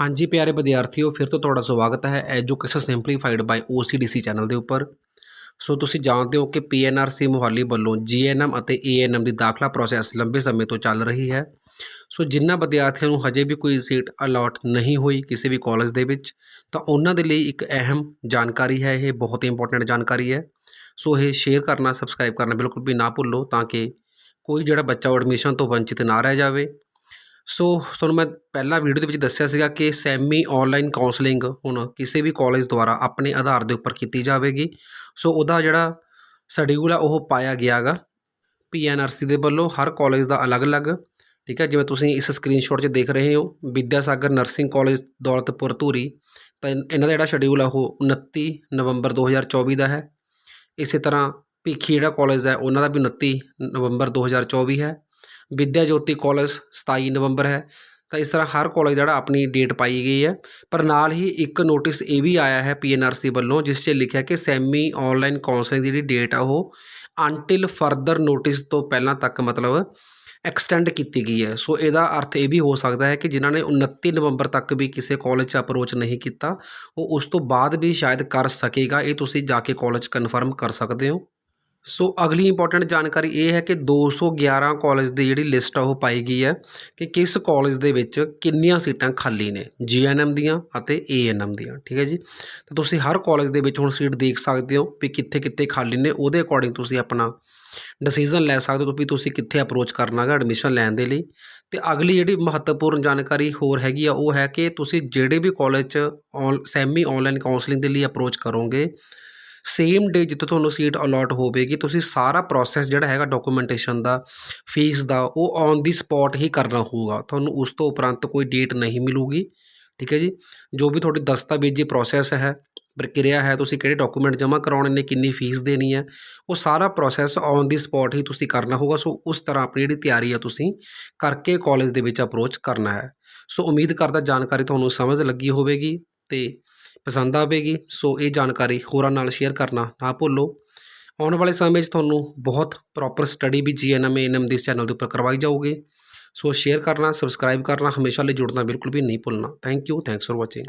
ਹਾਂਜੀ ਪਿਆਰੇ ਵਿਦਿਆਰਥੀਓ, ਫਿਰ ਤੋਂ ਤੁਹਾਡਾ ਸਵਾਗਤ ਹੈ education simplified by OCDC channel ਦੇ ਉੱਪਰ। ਸੋ ਤੁਸੀਂ ਜਾਣਦੇ ਹੋ ਕਿ PNRC ਮੋਹਾਲੀ ਵੱਲੋਂ GNM ਅਤੇ ANM ਦੀ ਦਾਖਲਾ ਪ੍ਰੋਸੈਸ ਲੰਬੇ ਸਮੇਂ ਤੋਂ ਚੱਲ ਰਹੀ ਹੈ। ਸੋ ਜਿਨ੍ਹਾਂ ਵਿਦਿਆਰਥੀਆਂ ਨੂੰ ਹਜੇ ਵੀ ਕੋਈ ਸੀਟ ਅਲਾਟ ਨਹੀਂ ਹੋਈ ਕਿਸੇ ਵੀ ਕਾਲਜ ਦੇ ਵਿੱਚ, ਤਾਂ ਉਹਨਾਂ ਦੇ ਲਈ ਇੱਕ ਅਹਿਮ ਜਾਣਕਾਰੀ ਹੈ, ਇਹ ਬਹੁਤ ਹੀ ਇੰਪੋਰਟੈਂਟ ਜਾਣਕਾਰੀ ਹੈ। ਸੋ ਇਹ ਸ਼ੇਅਰ ਕਰਨਾ ਸਬਸਕ੍ਰਾਈਬ ਕਰਨਾ ਬਿਲਕੁਲ ਵੀ ਨਾ ਭੁੱਲੋ, ਤਾਂ ਕਿ ਕੋਈ ਜਿਹੜਾ ਬੱਚਾ ਉਹ ਐਡਮਿਸ਼ਨ ਤੋਂ ਵੰਚਿਤ ਨਾ ਰਹਿ ਜਾਵੇ। ਸੋ ਤੁਹਾਨੂੰ ਮੈਂ ਪਹਿਲਾਂ ਵੀਡੀਓ ਦੇ ਵਿੱਚ ਦੱਸਿਆ ਸੀਗਾ ਕਿ ਸੈਮੀ ਆਨਲਾਈਨ ਕਾਉਂਸਲਿੰਗ ਹੁਣ ਕਿਸੇ ਵੀ ਕਾਲਜ ਦੁਆਰਾ ਆਪਣੇ ਆਧਾਰ ਦੇ ਉੱਪਰ ਕੀਤੀ ਜਾਵੇਗੀ। ਸੋ ਉਹਦਾ ਜਿਹੜਾ ਸ਼ਡਿਊਲ ਆ, ਉਹ ਪਾਇਆ ਗਿਆ ਗਾ ਪੀਐਨਆਰਸੀ ਦੇ ਵੱਲੋਂ, ਹਰ ਕਾਲਜ ਦਾ ਅਲੱਗ-ਅਲੱਗ। ਠੀਕ ਹੈ, ਜਿਵੇਂ ਤੁਸੀਂ ਇਸ ਸਕਰੀਨਸ਼ਾਟ 'ਚ ਦੇਖ ਰਹੇ ਹੋ, ਵਿਦਿਆਸਾਗਰ ਨਰਸਿੰਗ ਕਾਲਜ ਦੌਲਤਪੁਰ, ਧੂਰੀ। ਤਾਂ ਇਨ- ਇਹਨਾਂ ਦਾ ਜਿਹੜਾ ਸ਼ਡਿਊਲ ਆ, ਉਹ 29 ਨਵੰਬਰ 2024 ਦਾ ਹੈ। ਇਸੇ ਤਰ੍ਹਾਂ ਭੀਖੀ ਜਿਹੜਾ ਕਾਲਜ ਹੈ, ਉਹਨਾਂ ਦਾ ਵੀ 29 ਨਵੰਬਰ 2024 ਹੈ। ਵਿਦਿਆ ਜੋਤੀ ਕਾਲਜ 27 ਨਵੰਬਰ ਹੈ। ਤਾਂ ਇਸ ਤਰ੍ਹਾਂ ਹਰ ਕਾਲਜ ਜਿਹੜਾ ਆਪਣੀ ਡੇਟ ਪਾਈ ਗਈ ਹੈ। ਪਰ ਨਾਲ ਹੀ ਇੱਕ ਨੋਟਿਸ ਇਹ ਵੀ ਆਇਆ ਹੈ ਪੀਐਨਆਰਸੀ ਵੱਲੋਂ, ਜਿਸ 'ਚ ਲਿਖਿਆ ਕਿ ਸੈਮੀ ਆਨਲਾਈਨ ਕਾਉਂਸਲਿੰਗ ਦੀ ਜਿਹੜੀ ਡੇਟ ਆ ਉਹ ਅਨਟਿਲ ਫਰਦਰ ਨੋਟਿਸ ਤੋਂ ਪਹਿਲਾਂ ਤੱਕ ਮਤਲਬ ਐਕਸਟੈਂਡ ਕੀਤੀ ਗਈ ਹੈ। ਸੋ ਇਹਦਾ ਅਰਥ ਇਹ ਵੀ ਹੋ ਸਕਦਾ ਹੈ ਕਿ ਜਿਨ੍ਹਾਂ ਨੇ 29 ਨਵੰਬਰ ਤੱਕ ਵੀ ਕਿਸੇ ਕਾਲਜ 'ਚ ਅਪਰੋਚ ਨਹੀਂ ਕੀਤਾ, ਉਹ ਉਸ ਤੋਂ ਬਾਅਦ ਵੀ ਸ਼ਾਇਦ ਕਰ ਸਕੇਗਾ। ਇਹ ਤੁਸੀਂ ਜਾ ਕੇ ਕਾਲਜ ਕਨਫਰਮ ਕਰ ਸਕਦੇ ਹੋ। ਸੋ ਅਗਲੀ ਇੰਪੋਰਟੈਂਟ ਜਾਣਕਾਰੀ ਇਹ ਹੈ ਕਿ 211 ਕਾਲਜ ਦੀ ਜਿਹੜੀ ਲਿਸਟ ਆ ਉਹ ਪਾਈ ਗਈ ਹੈ ਕਿ ਕਿਸ ਕਾਲਜ ਦੇ ਵਿੱਚ ਕਿੰਨੀਆਂ ਸੀਟਾਂ ਖਾਲੀ ਨੇ ਜੀਐਨਐਮ ਦੀਆਂ ਅਤੇ ਏਐਨਐਮ ਦੀਆਂ, ਠੀਕ ਹੈ ਜੀ? ਤਾਂ ਤੁਸੀਂ ਹਰ ਕਾਲਜ ਦੇ ਵਿੱਚ ਹੁਣ ਸੀਟ ਦੇਖ ਸਕਦੇ ਹੋ ਵੀ ਕਿੱਥੇ ਕਿੱਥੇ ਖਾਲੀ ਨੇ, ਉਹਦੇ ਅਕੋਰਡਿੰਗ ਤੁਸੀਂ ਆਪਣਾ ਡਿਸੀਜਨ ਲੈ ਸਕਦੇ ਹੋ ਵੀ ਤੁਸੀਂ ਕਿੱਥੇ ਅਪਰੋਚ ਕਰਨਾ ਹੈ ਐਡਮਿਸ਼ਨ ਲੈਣ ਦੇ ਲਈ। ਤੇ ਅਗਲੀ ਜਿਹੜੀ ਮਹੱਤਵਪੂਰਨ ਜਾਣਕਾਰੀ ਹੋਰ ਹੈਗੀ ਆ, ਉਹ ਹੈ ਕਿ ਤੁਸੀਂ ਜਿਹੜੇ ਵੀ ਕਾਲਜ 'ਚ ਔਨ ਸੈਮੀ ਆਨਲਾਈਨ ਕਾਉਂਸਲਿੰਗ ਦੇ ਲਈ ਅਪਰੋਚ ਕਰੋਗੇ ਸੇਮ ਡੇ ਜਿੱਥੇ ਤੁਹਾਨੂੰ ਸੀਟ ਅਲੋਟ ਹੋਵੇਗੀ, ਤੁਸੀਂ ਸਾਰਾ ਪ੍ਰੋਸੈਸ ਜਿਹੜਾ ਹੈਗਾ ਡਾਕੂਮੈਂਟੇਸ਼ਨ ਦਾ ਫੀਸ ਦਾ, ਉਹ ਔਨ ਦੀ ਸਪੌਟ ਹੀ ਕਰਨਾ ਹੋਊਗਾ। ਤੁਹਾਨੂੰ ਉਸ ਤੋਂ ਉਪਰੰਤ ਕੋਈ ਡੇਟ ਨਹੀਂ ਮਿਲੂਗੀ, ਠੀਕ ਹੈ ਜੀ? ਜੋ ਵੀ ਤੁਹਾਡੀ ਦਸਤਾਵੇਜ਼ੀ ਪ੍ਰੋਸੈਸ ਹੈ, ਪ੍ਰਕਿਰਿਆ ਹੈ, ਤੁਸੀਂ ਕਿਹੜੇ ਡਾਕੂਮੈਂਟ ਜਮ੍ਹਾਂ ਕਰਾਉਣੇ ਨੇ, ਕਿੰਨੀ ਫੀਸ ਦੇਣੀ ਹੈ, ਉਹ ਸਾਰਾ ਪ੍ਰੋਸੈਸ ਔਨ ਦੀ ਸਪੌਟ ਹੀ ਤੁਸੀਂ ਕਰਨਾ ਹੋਊਗਾ। ਸੋ ਉਸ ਤਰ੍ਹਾਂ ਆਪਣੀ ਜਿਹੜੀ ਤਿਆਰੀ ਆ ਤੁਸੀਂ ਕਰਕੇ ਕਾਲਜ ਦੇ ਵਿੱਚ ਅਪਰੋਚ ਕਰਨਾ ਹੈ। ਸੋ ਉਮੀਦ ਕਰਦਾ ਜਾਣਕਾਰੀ ਤੁਹਾਨੂੰ ਸਮਝ ਲੱਗੀ ਹੋਵੇਗੀ ਤੇ ਪਸੰਦ ਆਵੇਗੀ, ਸੋ ਇਹ ਜਾਣਕਾਰੀ ਹੋਰਾਂ ਨਾਲ ਸ਼ੇਅਰ ਕਰਨਾ ਨਾ ਭੁੱਲੋ। ਆਉਣ ਵਾਲੇ ਸਮੇਂ 'ਚ ਤੁਹਾਨੂੰ ਬਹੁਤ ਪ੍ਰੋਪਰ ਸਟੱਡੀ ਵੀ ਜੀਐਨਐਮ ਏਐਨਐਮ ਦੇ ਚੈਨਲ ਦੇ ਉੱਪਰ ਕਰਵਾਈ ਜਾਊਗੀ। ਸੋ ਸ਼ੇਅਰ ਕਰਨਾ ਸਬਸਕ੍ਰਾਈਬ ਕਰਨਾ, ਹਮੇਸ਼ਾ ਲਈ ਜੁੜਨਾ ਬਿਲਕੁਲ ਵੀ ਨਹੀਂ ਭੁੱਲਣਾ। Thank you thanks for watching